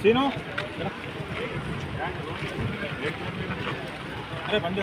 Scene అరే బండి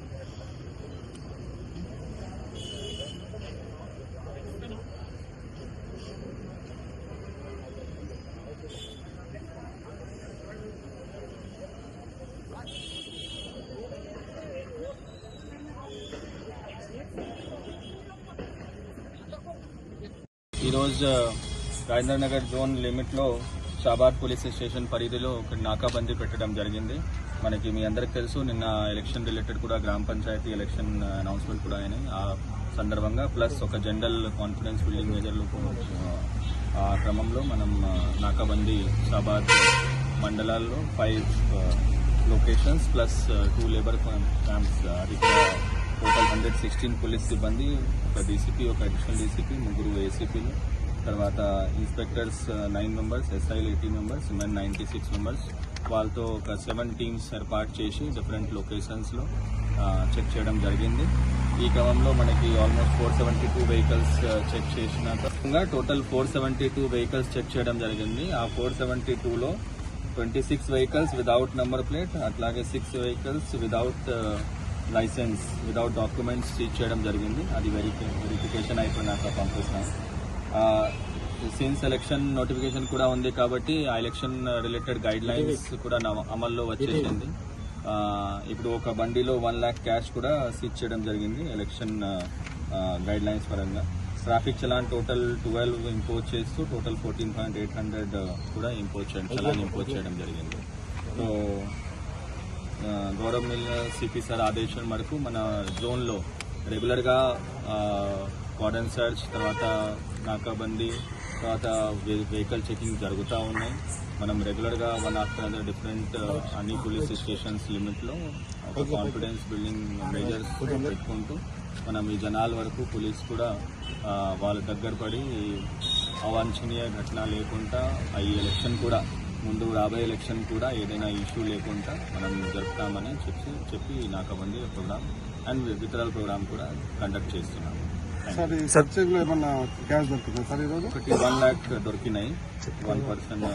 ఈరోజు రాజేంద్ర నగర్ జోన్ లిమిట్లో షాబాద్ పోలీస్ స్టేషన్ పరిధిలో ఒక నాకాబందీ పెట్టడం జరిగింది. మనకి మీ అందరికి తెలుసు నిన్న ఎలక్షన్ రిలేటెడ్ కూడా గ్రామ పంచాయతీ ఎలక్షన్ అనౌన్స్మెంట్ కూడా అయినాయి. ఆ సందర్భంగా ప్లస్ ఒక జనరల్ కాన్ఫిడెన్స్ బిల్డింగ్ మేజర్లు ఆ క్రమంలో మనం నాకాబందీ షాబాద్ మండలాల్లో five locations plus two labour camps అది కూడా హండ్రెడ్ సిక్స్టీన్ పోలీస్ సిబ్బంది ఒక డీసీపీ ఒక అడిషనల్ డీసీపీ ముగ్గురు ఏసీపీలు తర్వాత ఇన్స్పెక్టర్స్ నైన్ మెంబర్స్ ఎస్ఐలు eighteen members men ninety six members వాళ్ళతో ఒక సెవెన్ టీమ్స్ ఏర్పాటు చేసి డిఫరెంట్ లొకేషన్స్లో చెక్ చేయడం జరిగింది. ఈ క్రమంలో మనకి almost four seventy two vehicles check చేసినాక total four seventy two vehicles check చేయడం జరిగింది. ఆ ఫోర్ సెవెంటీ టూలో twenty six vehicles without number plate అట్లాగే six vehicles without licence without documents seize చేయడం జరిగింది. అది వెరిఫి వెరిఫికేషన్ అయిపోయినాక పంపిస్తున్నాం సిన్స్ ఎలక్షన్ నోటిఫికేషన్ కూడా ఉంది కాబట్టి ఆ ఎలక్షన్ రిలేటెడ్ గైడ్ లైన్స్ కూడా అమల్లో వచ్చేసింది. ఇప్పుడు ఒక బండిలో వన్ ల్యాక్ క్యాష్ కూడా సీజ్ చేయడం జరిగింది ఎలక్షన్ గైడ్ లైన్స్ పరంగా. Traffic challan total twelve impose చేస్తూ total fourteen point eight hundred కూడా ఇంపోజ్ చేయడం చలాన్ ఇంపోజ్ చేయడం జరిగింది. సో గౌరవ్ మిల్ సిపి సార్ ఆదేశం మేరకు మన జోన్లో రెగ్యులర్గా కార్డన్ సర్చ్ తర్వాత నాకాబందీ తర్వాత వెహికల్ చెకింగ్ జరుగుతూ ఉన్నాయి. మనం రెగ్యులర్గా వన్ ఆఫ్టర్ అదర్ డిఫరెంట్ అన్ని పోలీస్ స్టేషన్స్ లిమిట్లో ఒక కాన్ఫిడెన్స్ బిల్డింగ్ మెజర్స్ పెట్టుకుంటూ మనం ఈ జనాల వరకు పోలీస్ కూడా వాళ్ళ దగ్గర పడి అవాంఛనీయ ఘటన లేకుండా ఈ ఎలక్షన్ కూడా ముందు రాబోయే ఎలక్షన్ కూడా ఏదైనా ఇష్యూ లేకుండా మనం జరుపుతామని చెప్పి చెప్పి నాకబంది ప్రోగ్రామ్ అండ్ వితరల్ ప్రోగ్రామ్ కూడా కండక్ట్ చేస్తున్నాం సార్ ఈ సబ్సిడీలో ఏమన్నా క్యాష్ దొరుకుతుందా సార్ ఈరోజు? ఒకటి వన్ ల్యాక్ దొరికినాయి. వన్ పర్సన్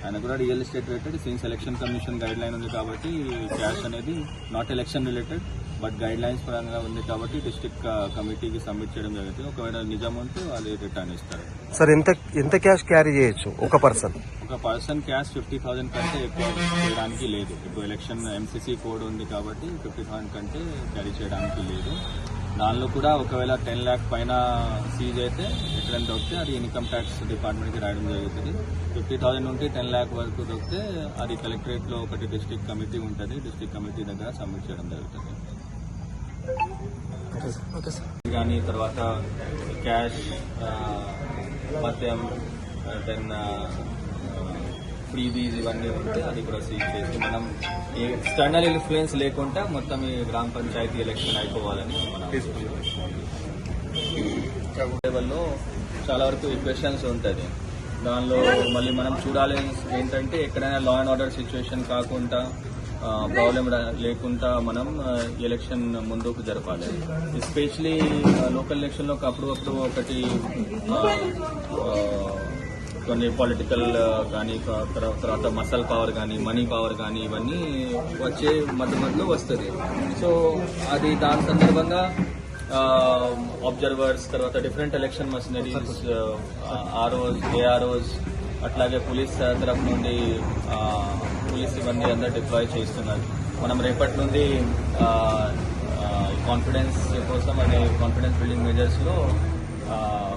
ఆయన కూడా real estate related since election commission guideline ఉంది కాబట్టి క్యాష్ అనేది not election related but guidelines పరంగా ఉంది కాబట్టి డిస్ట్రిక్ట్ కమిటీకి సబ్మిట్ చేయడం జరుగుతుంది. ఒకవేళ నిజం ఉంటే వాళ్ళు రిటర్న్ ఇస్తారు. సార్ ఎంత ఎంత క్యాష్ క్యారీ చేయొచ్చు ఒక పర్సన్ ఒక పర్సన్ క్యాష్ ఫిఫ్టీ థౌసండ్ కంటే ఎక్కువ చేయడానికి లేదు. ఇప్పుడు ఎలక్షన్ ఎంసీసీ కోడ్ ఉంది కాబట్టి ఫిఫ్టీ థౌసండ్ కంటే క్యారీ చేయడానికి లేదు. దానిలో కూడా ఒకవేళ టెన్ ల్యాక్ పైన సీజ్ అయితే ఎక్కడైనా దొరికితే అది ఇన్కమ్ ట్యాక్స్ డిపార్ట్మెంట్కి రాయడం జరుగుతుంది. ఫిఫ్టీ థౌసండ్ నుండి టెన్ ల్యాక్ వరకు దొరికితే అది కలెక్టరేట్లో ఒకటి డిస్ట్రిక్ట్ కమిటీ ఉంటుంది. డిస్ట్రిక్ట్ కమిటీ దగ్గర సబ్మిట్ చేయడం జరుగుతుంది. కానీ తర్వాత క్యాష్ మద్యం దెన్ ఫ్రీబీస్ ఇవన్నీ ఉంటే అది కూడా సీజ్ చేసి మనం ఎక్స్టర్నల్ ఇన్ఫ్లుయెన్స్ లేకుండా మొత్తం ఈ గ్రామ పంచాయతీ ఎలక్షన్ అయిపోవాలని మనం లెవెల్లో చాలా వరకు ఈక్వేషన్స్ ఉంటుంది. దానిలో మళ్ళీ మనం చూడాలి ఏంటంటే ఎక్కడైనా లా అండ్ ఆర్డర్ సిచ్యువేషన్ కాకుండా ప్రాబ్లం లేకుండా మనం ఎలక్షన్ ముందుకు జరపాలి. ఎస్పెషలీ లోకల్ ఎలక్షన్లో అప్పుడు అప్పుడు ఒకటి కొన్ని పొలిటికల్ కానీ తర్వాత మసల్ పవర్ కానీ మనీ పవర్ కానీ ఇవన్నీ వచ్చే మధ్య మధ్యలో వస్తుంది. సో అది దాని సందర్భంగా అబ్జర్వర్స్ తర్వాత different election machineries ROs AROs అట్లాగే పోలీస్ తరఫు నుండి పోలీస్ సిబ్బంది అందరు డిప్లాయ్ చేస్తున్నారు. మనం రేపటి నుండి కాన్ఫిడెన్స్ కోసం అనే కాన్ఫిడెన్స్ బిల్డింగ్ మెజర్స్లో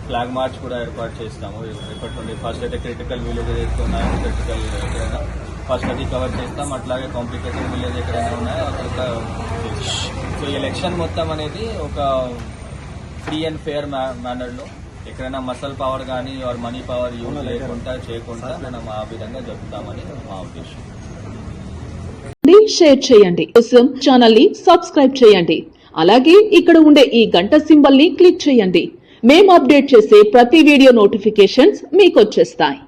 ఫ్లాగ్ మార్చ్ కూడా ఏర్పాటు చేస్తాము. రేపటి నుండి ఫస్ట్ అయితే క్రిటికల్ విలేజ్ ఉన్నాయో క్రిటికల్ ఎక్కడైనా ఫస్ట్ అది కవర్ చేస్తాం. అట్లాగే కాంప్లికేటెడ్ విలేజ్ ఎక్కడైనా ఉన్నాయో అక్కడ చేస్తాం. సో ఈ ఎలక్షన్ మొత్తం అనేది ఒక ఫ్రీ అండ్ ఫేర్ మేనర్లో ఎక్కడైనా మసల్ పవర్ కానీ ఆర్ మనీ పవర్ యూజ్ లేకుండా చేయకుండా మనం ఆ విధంగా జరుపుతామని మా ఉద్దేశం. షేర్ చేయండి. కోసం ఛానల్ని సబ్స్క్రైబ్ చేయండి. అలాగే ఇక్కడ ఉండే ఈ గంట సింబల్ని క్లిక్ చేయండి. మేము అప్డేట్ చేసే ప్రతి వీడియో నోటిఫికేషన్స్ మీకు వచ్చేస్తాయి.